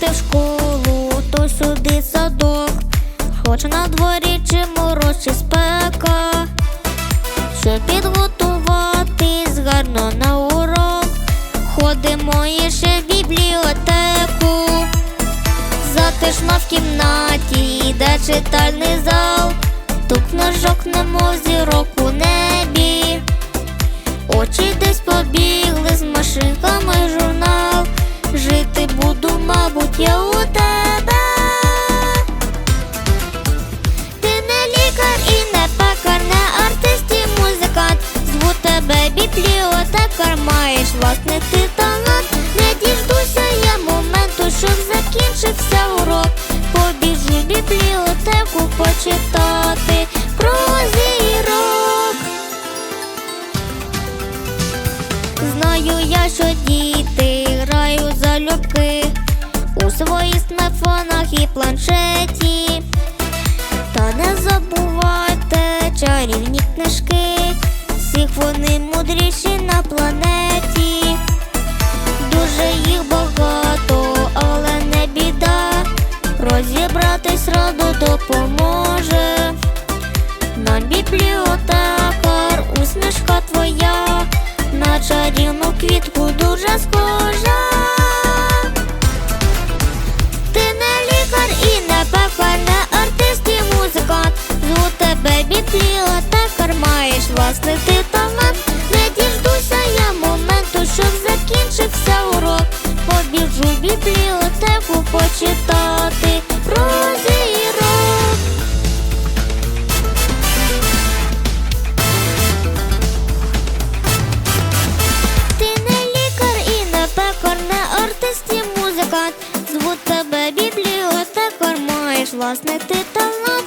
ти в школу, то сюди садок. Хоч на дворі чи мороз, чи спека, щоб підготуватись гарно на урок. Ходимо іще в бібліотеку. Затишно в кімнаті, де читальний зал, тут книжок немов зірок у небі. Очі десь побігли з машинками Ти не лікар і не пекар, не артист і музикант. Зву тебе бібліотекар, маєш власний ти. Не діждуся я моменту, щоб закінчився урок. Побіжу в бібліотеку почитати про зірок. Знаю я, що діти і планшеті. Та не забувайте чарівні книжки, всіх вони мудріші на планеті. Дуже їх багато, але не біда. Розібратись раду допоможе. Нам бібліотекар, усмішка твоя, на чарівну квітку дуже схожа. Маєш власний ти талант. Не діждуся я моменту, щоб закінчився урок. Побіжу в бібліотеку почитати про зірок. Ти не лікар і не пекар, не артист і музикант. Зву тебе бібліотекар, маєш власний ти талант.